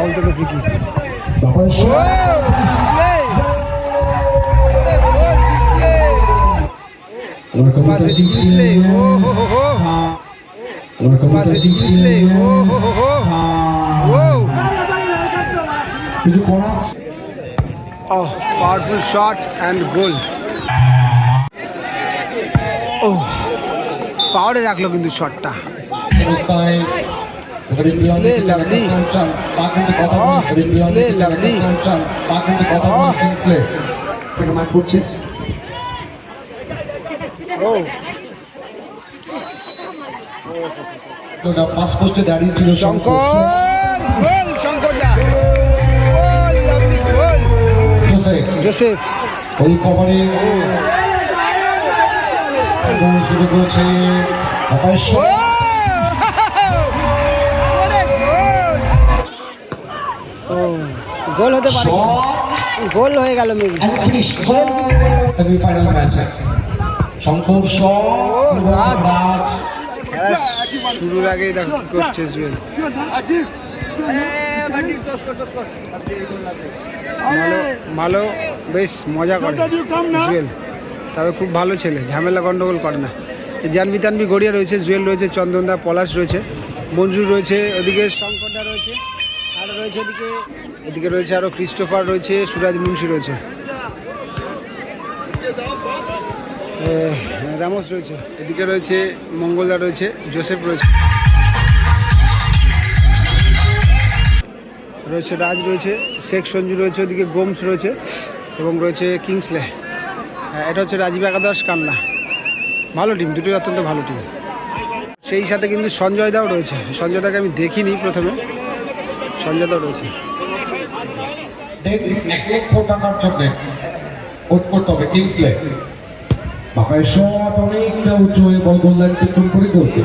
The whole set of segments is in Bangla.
ফাউল থেকে free kick. Oh. Oh, Oh, powerful shot and goal. Oh, পাওয়ারে রাখল কিন্তু শটটা অবস্থায় এবারে Slay, lovely. পা কিন্তু কথা Oh, বলছে Slay, lovely. পা কিন্তু কথা Oh. বলছে কিংসলে থেকে মাঠ করছে। ও। পাঁচ পোস্টে দাঁড়িয়ে ছিল শঙ্কর। লাভলি। জোসেফ। ওই কভারে। সুযোগ রয়েছে গোল হতে পারে। গোল হয়ে গেল মেবি সেমিফাইনাল ম্যাচে শঙ্কর রাজ। খেলা শুরুর আগেই দেখো কি করছে জুয়েল ভালো ভালো বেশ মজা করে জুয়েল তবে খুব ভালো ছেলে ঝামেলা গন্ডগোল করে না। এই জানবি তানবি গড়িয়া রয়েছে জুয়েল রয়েছে চন্দনদা পলাশ রয়েছে মঞ্জুর রয়েছে ওদিকে শঙ্করদা রয়েছে আর রয়েছে এদিকে এদিকে রয়েছে আরও ক্রিস্টোফার রয়েছে সুরাজ মুন্সি রয়েছে। রামোস রয়েছে। এদিকে রয়েছে মঙ্গলদা রয়েছে জোসেফ রয়েছে। রয়েছে রাজ রয়েছে শেখ সঞ্জু রয়েছে ওদিকে গোমস রয়েছে এবং রয়েছে কিংসলে। হ্যাঁ, এটা হচ্ছে রাজীব একাদশ কান্না। ভালো টিম দুটোই অত্যন্ত ভালো টিম। সেই সাথে কিন্তু সঞ্জয় দাও রয়েছে। সঞ্জয় দাকে আমি দেখিনি প্রথমে। সঞ্জয় দাও রয়েছে। লক্ষ টাকার জন্য ভোট করতে হবে কিংসলে বাপার শট অনেকটা উঁচু হয়ে বল গোল লাইন পেট্রোল করে করতে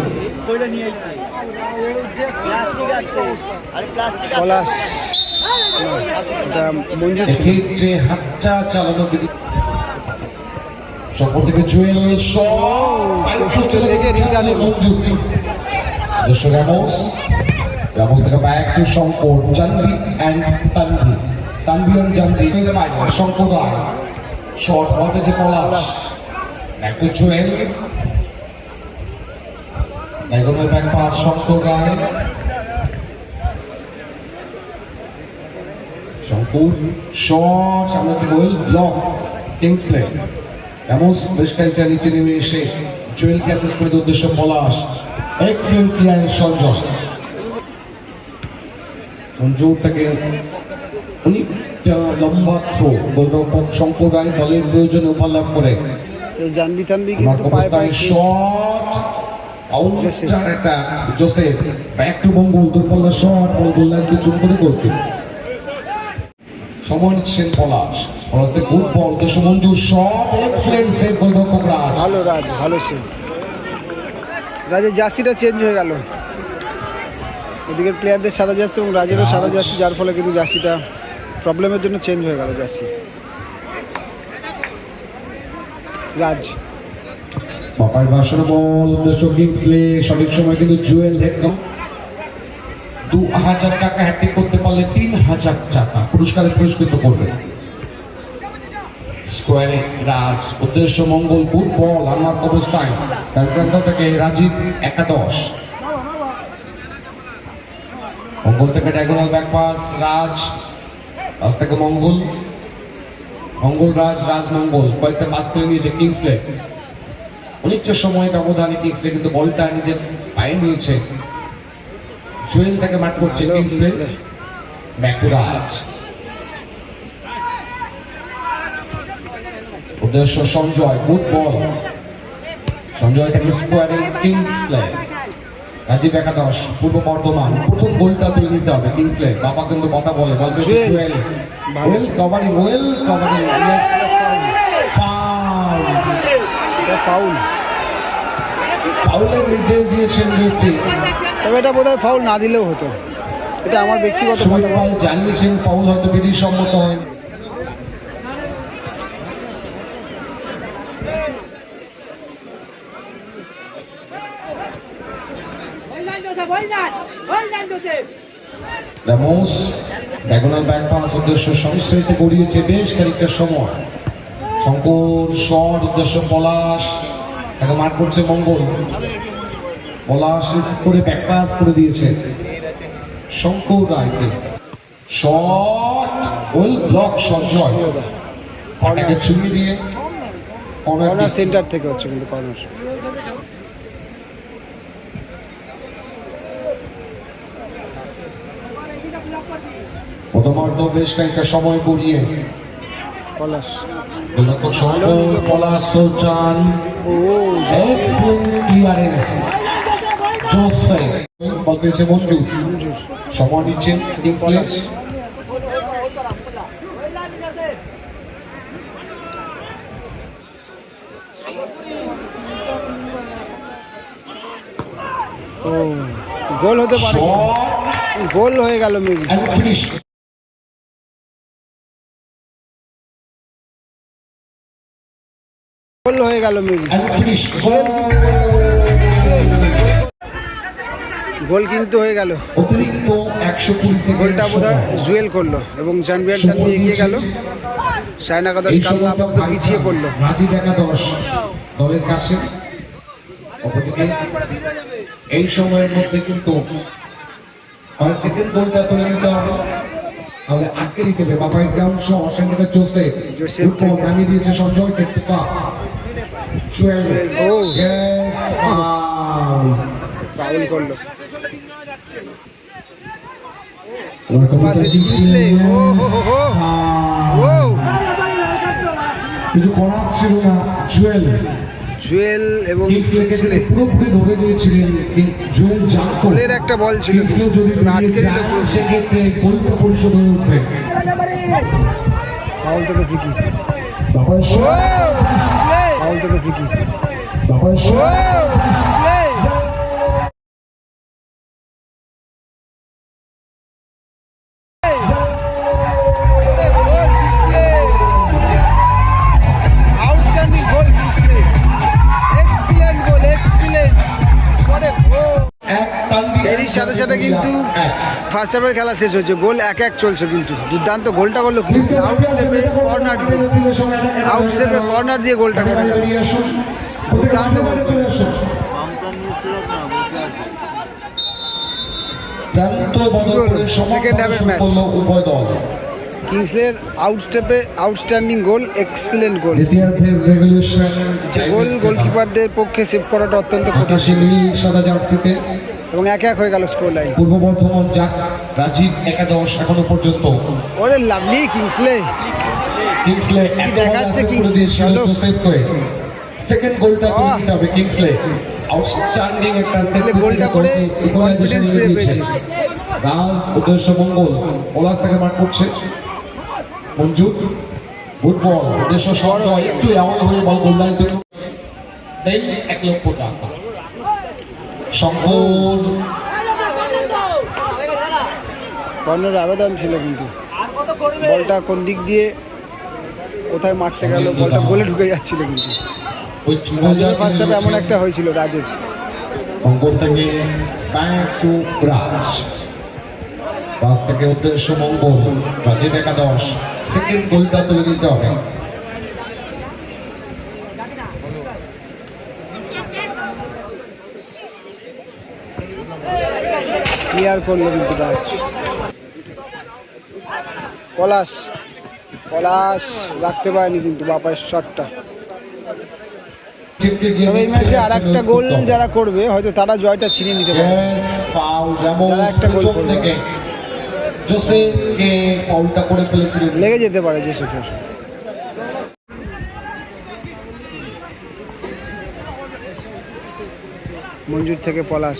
এক্ষেত্রে হাতটা চালানো বিধি সম্পর থেকে জুয়েল রামোস। রামোস থেকে back to Shankar Janvi and Tanvi and Janvi Shankar Roy shot হবে যে Palash. Back to Jewel. Diagonal back pass Shankar Roy. Shankar shot, সামনে ওয়েল ব্লক, কিংসলে। এমন বেশ খানিকটা নিচে নেমে এসে জুয়েল ক্যাসেস করে উদ্দেশ্য পলাশ। Excellent clearance Sanjay. সঞ্জয় থেকে অনেকটা লম্বা থ্রো গোলরক্ষক শঙ্কর রায় দলের প্রয়োজনে ওভারল্যাপ করে। জানবি কিন্তু পায়ে পায়ে অবস্থায় খেয়েছে। Shot Joseph. কাউন্টার একটা জোসেফ ব্যাক টু মঙ্গল দুর্বল শট বল গোল লাইন করে করতে সময় নিচ্ছেন পলাশ পলাশতে গুড বল দেশ মঞ্জুর শট এক্সিলেন্ট সেভ গোলরক্ষক রাজ ভালো রাজ ভালো রাজের জার্সিটা চেঞ্জ হয়ে গেল। ওদিকের প্লেয়ারদের সাদা জার্সি এবং রাজেরও সাদা জার্সি যার ফলে কিন্তু জার্সিটা প্রবলেমের জন্য চেঞ্জ হয়ে গেল জার্সি রাজ। বাপার বাসন বল, উদ্দেশ্য কিংসলে সঠিক সময় কিন্তু জুয়েল হেড দু হাজার টাকা হ্যাট্রিক করতে পারলে তিন হাজার টাকা। পুরস্কারে পুরস্কৃত করবে। স্কোয়ারে রাজ উদ্দেশ্য মঙ্গল গুড বল আমার অবস্থায়। তার প্রান্ত থেকে রাজীব একাদশ মঙ্গল থেকে ডায়গোনাল ব্যাক রাজ রাজ থেকে মঙ্গল মঙ্গল রাজ রাজ মঙ্গল কয়েকটা পাস করে নিয়েছে কিংসলে অনেকটা সময় ব্যবধানে কিংসলে কিন্তু বলটা নিজের পায়ে নিয়েছে। জুয়েল তাকে মাঠ করছে কিংসলে। ব্যাক টু রাজ উদ্দেশ্য সঞ্জয় গুড বল সঞ্জয় থেকে স্কোয়ারে কিংসলে রাজীব একাদশ পূর্ব বর্ধমান। প্রথম গোলটা তুলে নিতে হবে কিংসলে। বাবা কিন্তু কথা বলে। Well covering well covering foul ফাউলের নির্দেশ দিয়েছেন তবে এটা বোধহয় ফাউল না দিলেও হতো। এটা আমার ব্যক্তিগত জানিয়েছেন ফাউল হয়তো বিধি সম্মত হয় রামোস ডায়াগোনাল ব্যাক পাস উদ্দেশ্য সংশ্লিষ্ট গড়িয়েছে বেশ খানিকটা সময়। শঙ্কর শট উদ্দেশ্য পলাশ তাকে মার করছে মঙ্গল। পলাশ করে ব্যাক পাস করে দিয়েছে। শঙ্কর রায়কে। শট ওয়েল ব্লক সঞ্জয় তাকে ছুঁয়ে দিয়ে কর্নার সেন্টার থেকে হচ্ছে কিন্তু কর্নার বেশ খানিকটা সময় গড়িয়ে। পলাশ। সুলতান বল পেয়েছে মঞ্জু। সময় নিচ্ছেন পলাশ। ও গোল হতে পারে। গোল হয়ে গেল মেবি গোল হয়ে গেল গোল কিন্তু হয়ে গেল। গোলটা বোধহয় জুয়েল করল এবং জানবিয়ান টানবি এগিয়ে গেল। সায়না কাদাস কাল্লা আপাতত পিছিয়ে পড়ল। এই সময়ের মধ্যে কিন্তু তাহলে আটকে দিতে হবে। বাবাই গ্রাউন্ড সহ জোসেফ জোসেফ ফুটবল। নামিয়ে দিয়েছে সঞ্জয়. ফাউল করল। হো কিছু করার ছিল না জুয়েল জুয়েল এবং গোলের একটা বল ছিল। আটকে দিল ফাউল থেকে ফিকি ফাউল থেকে ফিকি সাথে কিন্তু ফার্স্ট হাফের খেলা শেষ হয়েছে। গোল এক এক চলছে কিন্তু। দুর্দান্ত গোলটা করল আউট স্টেপে কর্নার দিয়ে। আউট স্টেপে কর্নার দিয়ে গোলটা করা দুর্দান্ত গোল। match. উভয় দল। কিংসলের আউট স্টেপে আউটস্ট্যান্ডিং গোল এক্সিলেন্ট গোল যে গোল গোলকিপারদের পক্ষে সেভ করাটা অত্যন্ত কঠিন। সাদা জার্সিতে। এবং এক এক হয়ে গেল স্কোর লাইন পূর্ব বর্ধমান যাক রাজীব একাদশ এখনও পর্যন্ত। ওরে লাভলি কিংসলে কিংসলে দেখাচ্ছে কিংসলে, চলো। সেকেন্ড গোলটা করে। দিতে হবে কিংসলে আউটস্ট্যান্ডিং একটা কিংসলে গোলটা করে confidence ফিরে পেয়েছে। রাজ উদ্দেশ্য মঙ্গল পলাশ তাকে মাঠ করছে। মঞ্জু গুড বল উদ্দেশ্য শর্ট হয় একটু এমন হয়ে বল গোল লাইন থেকে। এক লক্ষ টাকা। শঙ্কর কর্নার আবেদন ছিল কিন্তু। বলটা কোন দিক দিয়ে কোথায় মারতে গেল বলটা গোলে ঢুকে যাচ্ছিল কিন্তু। ফার্স্ট হাফে এমন একটা হয়েছিল রাজের। অঙ্কন থেকে ব্যাক টু রাজ পাঁচ থেকে উদ্দেশ্য মঙ্গল রাজীব একাদশ সেকেন্ড গোলটা তুলে দিতে হবে। ক্লিয়ার করল কিন্তু রাজ? পলাশ পলাশ রাখতে পারেনি কিন্তু বাপার শটটা তবে এই ম্যাচে আর একটা গোল যারা করবে, হয়তো তারা জয়টা ছিনিয়ে নিতে পারে। যারা একটা গোল করবে। লেগে যেতে পারে জোসেফের মঞ্জুর থেকে পলাশ।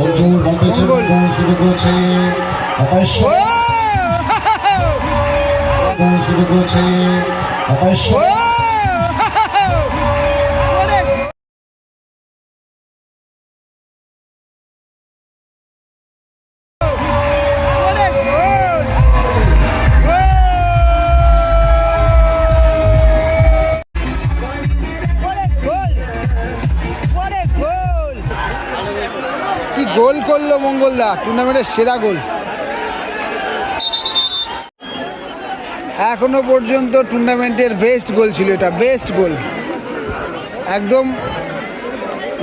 মঙ্গল। মঙ্গল সুযোগ রয়েছে। আকাশ। সুযোগ রয়েছে। অপায় মঙ্গলদা টুর্নামেন্টের সেরা গোল। এখনও পর্যন্ত টুর্নামেন্টের বেস্ট গোল ছিল এটা বেস্ট গোল একদম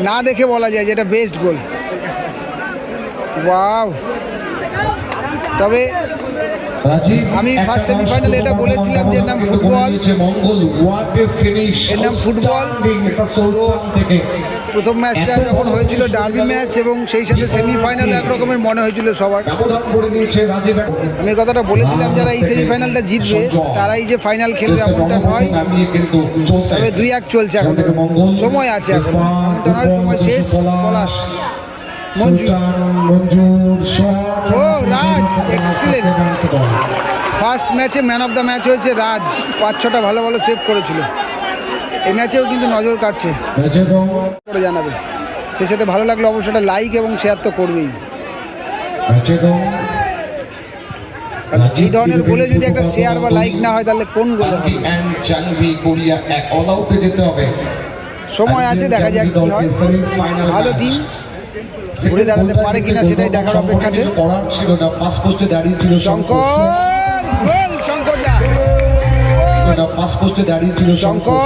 না দেখে বলা যায় যে এটা বেস্ট গোল ওয়াও তবে আমি ফার্স্ট first এটা বলেছিলাম যে নাম ফুটবল। এর নাম ফুটবল। প্রথম ম্যাচটা যখন হয়েছিল ডার্বি ম্যাচ এবং সেই সাথে সেমিফাইনাল একরকমের মনে হয়েছিল সবার। আমি কথাটা বলেছিলাম যারা এই সেমিফাইনালটা জিতবে তারাই যে ফাইনাল খেলবে এমনটা নয়। তবে দুই এক চলছে এখন সময় আছে এখন। এমনটা নয় সময় শেষ। পলাশ। মঞ্জুর। ও, রাজ. ফার্স্ট ম্যাচে ম্যান অফ দ্য ম্যাচ হয়েছে রাজ। পাঁচ ছটা ভালো ভালো সেভ করেছিল। এই ম্যাচেও কিন্তু নজর কাটছে। করে জানাবে। সে সাথে ভালো লাগল অবশ্যই একটা লাইক এবং শেয়ার তো করবেই। এই ধরনের গোলে যদি একটা শেয়ার বা লাইক না হয় তাহলে কোন গোলে সময় আছে দেখা যাক কি হয়। ভালো টিম ঘুরে দাঁড়াতে পারে কিনা সেটাই দেখার অপেক্ষাতে। শঙ্কর শঙ্কর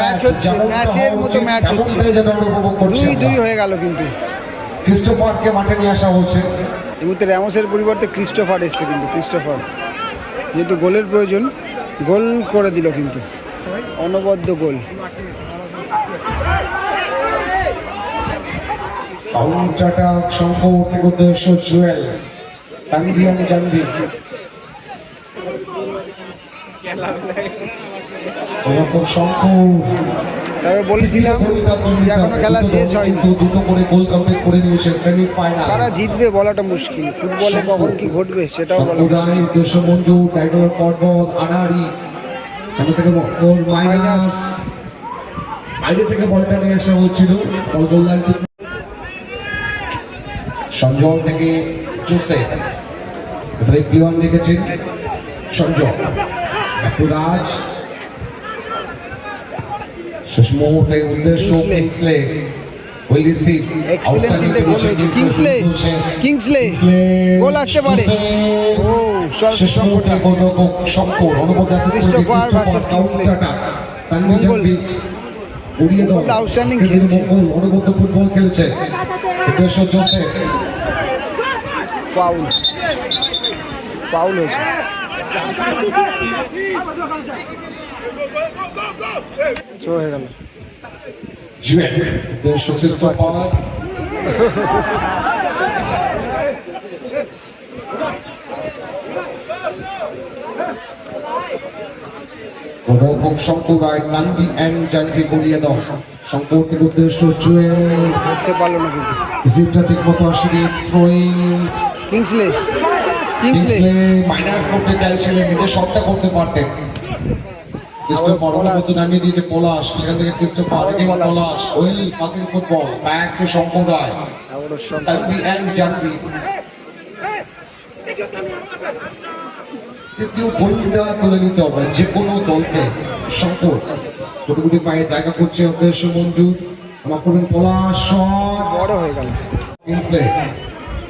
ম্যাচ হচ্ছে, ম্যাচের মতো ম্যাচ হচ্ছে। দুই দুই হয়ে গেল কিন্তু ক্রিস্টোফারকে মাঠে নিয়ে আসা হচ্ছে। এই মুহূর্তে র্যামোসের পরিবর্তে ক্রিস্টোফার এসছে কিন্তু ক্রিস্টোফার। যেহেতু গোলের প্রয়োজন গোল করে দিল কিন্তু। অনবদ্য গোল। কাউন্টারটা থেকে উদ্দেশ্য জুয়েল শঙ্কর তবে বলেছিলাম যে এখনও খেলা শেষ হয়নি। কারা জিতবে বলাটা মুশকিল। ফুটবলে কখন কি ঘটবে সেটাও বলা থেকে বাইরে বলটা নিয়ে আসা হচ্ছিল সঞ্জয় থেকে জোসেফ। ব্রেক বিওয়ান লিখেছেন সঞ্জয়। রাজ। শেষ মুহূর্তে উদ্দেশ্য কিংসলে। উইল রিসিভ এক্সিলেন্ট তিনটে গোল হয়েছে কিংসলে কিংসলে গোল আসতে পারে। ও সর- শেষ মুহূর্তে শঙ্করদা। গোলরক্ষক শঙ্কর অনুপদ ক্রিস্টোফার versus কিংসলে। মঙ্গল। উড়িয়ে দাও outstanding খেলছে। অনুপদ ফুটবল খেলছে। উদ্দেশ্য জোসেফ। ফাউল ফাউল হয়েছে। চো হয়ে গেল শঙ্কর রায় কান্দি অ্যান্ড জানকি করিয়ে দাও থেকে উদ্দেশ্য জুয়েল ধরতে পারল না কিন্তু রিসিভটা ঠিক মতো আসেনি থ্রোয়িং কিংসলে কিংসলে মাইনাস করতে চাইছিলেন নিজে শটটা করতে পারতেন। পলাশ। অনুমতি নামিয়ে দিয়েছে পলাশ সেখান থেকে again পলাশ। ওই পাসিং ফুটবল ব্যাক টু সব তানভি অ্যান্ড জানভি তৃতীয় গোলটা তুলে নিতে হবে যে কোনো দলকে কোটি পায়ে জায়গা করছে উদ্দেশ্য মঞ্জুর আমার করবেন পলাশ বড় হয়ে গেল।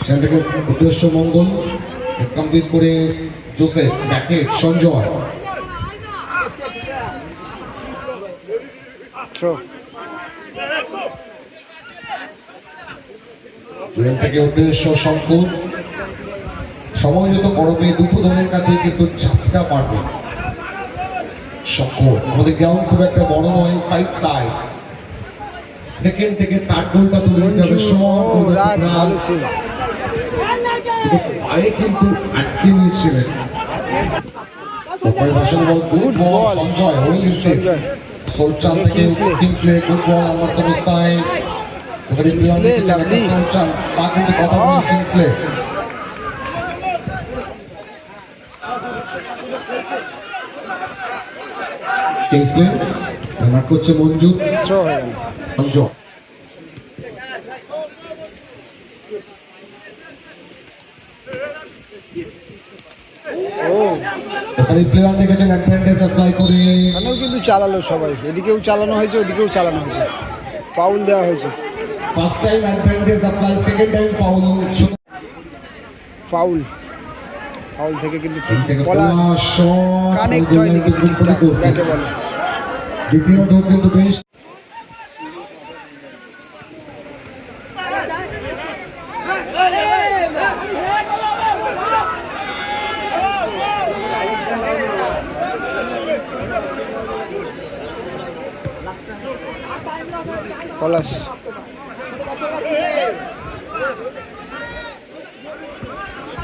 সেখান থেকে উদ্দেশ্য মঙ্গল। কমপ্লিট করে জোসেফ ব্যাকেট সঞ্জয়। থ্রো ট্রেন থেকে উদ্দেশ্য শঙ্কর সময় যত গরমে দলের কাছে কিন্তু পারবে শঙ্কর আমাদের গ্রাউন্ড খুব একটা বড় নয় ফাইভ সাইড সেকেন্ড থেকে তার গোলটা তুলে নিতে হবে। পায়ে কিন্তু আটকে নিয়েছিলেন। গুড বল সঞ্জয় ওই সঞ্জয়। সোলচান এই থেকে কিংসলে। কিংসলে গুড বল আমার তো তাই কিংসলে, লাভলি সোলচান পা কিন্তু কথা। কিংসলে কিংসলে করছে মঞ্জু মঞ্জু ও এখানে প্লেয়ার দেখেছেন অ্যাডভান্টেজ অ্যাপ্লাই করে এখানেও কিন্তু চালালো সবাই এদিকেও চালানো হয়েছে ওদিকেও চালানো হয়েছে ফাউল দেওয়া হয়েছে first time advantage apply second time foul foul foul থেকে কিন্তু পলাশ কানেক্ট হয়নি কিন্তু কিন্তু ঠিকঠাক ব্যাটে বলে দ্বিতীয় কিন্তু বেশ পলাশ।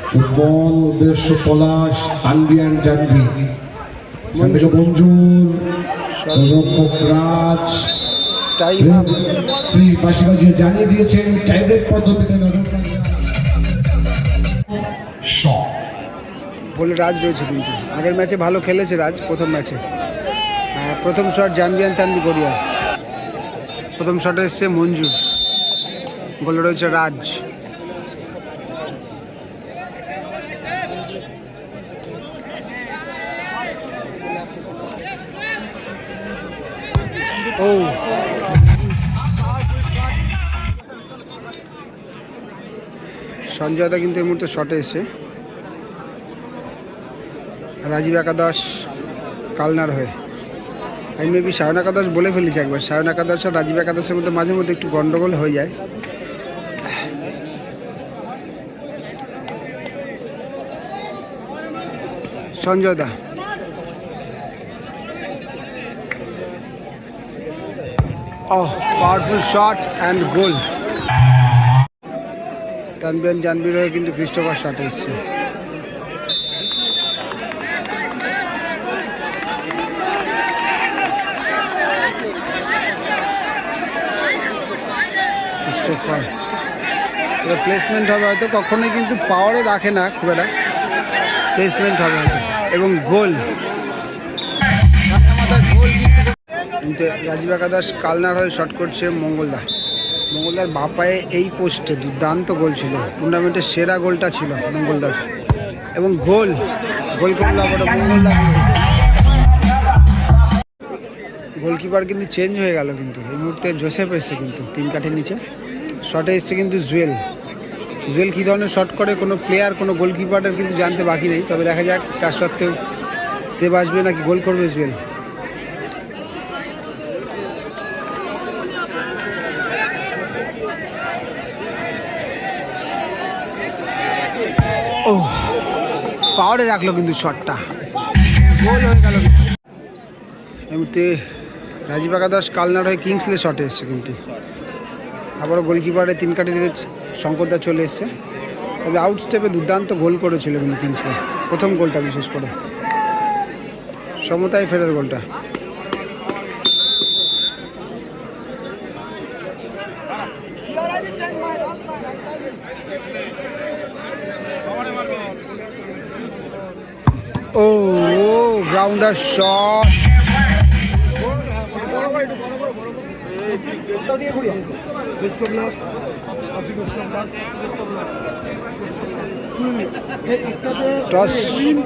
ফুটবল উদ্দেশ্য পলাশ আনবিয়ান জানবি মঞ্জুর রাজ। টাইম পাশে বাজিয়ে জানিয়ে দিয়েছেন চাইব্রেক পদ্ধতিতে বলে রাজ রয়েছে কিন্তু। আগের ম্যাচে ভালো খেলেছে রাজ প্রথম ম্যাচে। আহ, প্রথম শট জানবিয়ান তানবি গড়িয়া প্রথম শটে এসছে মঞ্জু গোলে রয়েছে রাজ। ও। সঞ্জয় দা কিন্তু এই মুহূর্তে শটে এসছে। রাজীব একাদশ, কালনার হয়ে। আমি মেবি সায়ন একাদশ বলে ফেলেছি একবার। সায়ন একাদশ আর রাজীব একাদশের মধ্যে মাঝে মধ্যে একটু গন্ডগোল হয়ে যায়। সঞ্জয় দা। Oh, powerful shot and goal. তানবিয়ান জানবির হয়ে কিন্তু ক্রিস্টোফার শটে এসছে। প্লেসমেন্ট হবে হয়তো, কখনোই কিন্তু পাওয়ারে রাখে না খুব একটা। প্লেসমেন্ট হবে হয়তো। এবং গোল গোল কিন্তু রাজীব একাদাস কালনার হয়ে শট করছে মঙ্গলদা মঙ্গলদার বাপায়ে এই পোস্টে দুর্দান্ত গোল ছিল। টুর্নামেন্টের সেরা গোলটা ছিল মঙ্গলদার এবং গোল গোল করল আবার গোলকিপার কিন্তু চেঞ্জ হয়ে গেল কিন্তু। এই মুহূর্তে জোসেফ এসছে কিন্তু, তিন কাঠের নিচে। শটে এসছে কিন্তু জুয়েল। জুয়েল কী ধরনের শট করে, কোনো প্লেয়ার কোনো গোলকিপারের কিন্তু জানতে বাকি নেই। তবে দেখা যাক, তার সত্ত্বেও সেভ আসবে নাকি গোল করবে জুয়েল। ও পাওয়ারে রাখল কিন্তু শটটা গোল হয়ে গেল এই মুহূর্তে রাজীব একাদশ কালনার হয়ে কিংসলে শটে এসছে কিন্তু। আবারও গোলকিপারে তিন কাটি দিতে শঙ্করদা চলে এসছে। তবে আউট স্টেপে দুর্দান্ত গোল করেছিল কিন্তু কিংসলে প্রথম গোলটা বিশেষ করে। সমতায় ফেরার গোলটা। ও গ্রাউন্ডার শট টস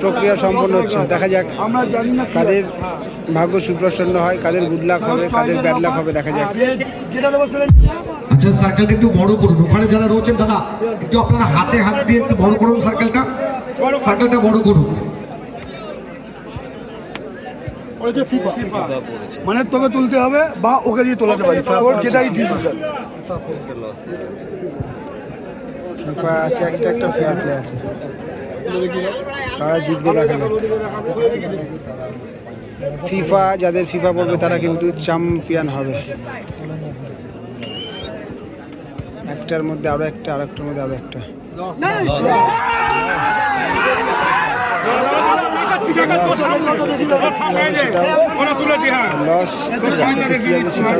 প্রক্রিয়া সম্পন্ন হচ্ছে। দেখা যাক আমরা জানি না কাদের ভাগ্য সুপ্রসন্ন হয় কাদের গুড লাক হবে কাদের ব্যাড লাক হবে দেখা যাক। দেবো আচ্ছা সার্কেলটা একটু বড় করুন। ওখানে যারা রয়েছেন দাদা একটু আপনারা হাতে হাত দিয়ে একটু বড় করুন সার্কেলটা সার্কেলটা বড় করুন। ওটা ফিফা মানে তোকে তুলতে হবে বা ওকে দিয়ে তোলাতে পারি ওর যেটাই ডিসিশন ফিফা আছে একটা একটা ফেয়ার প্লে আছে। কারা জিতবে দেখা যাক। ফিফা যাদের ফিফা পড়বে তারা কিন্তু চ্যাম্পিয়ন হবে। একটার মধ্যে আরও একটা আর একটার মধ্যে আরও একটা।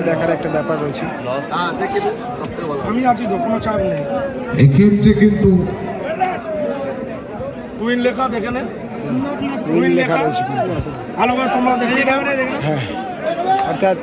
দেখার একটা ব্যাপার রয়েছে। আমি আছি তো কোনো চাপ নেই। এক্ষেত্রে কিন্তু উইন লেখা দেখে নে। উইল লেখা রয়েছে কিন্তু। তোমরা দেখে হ্যাঁ। অর্থাৎ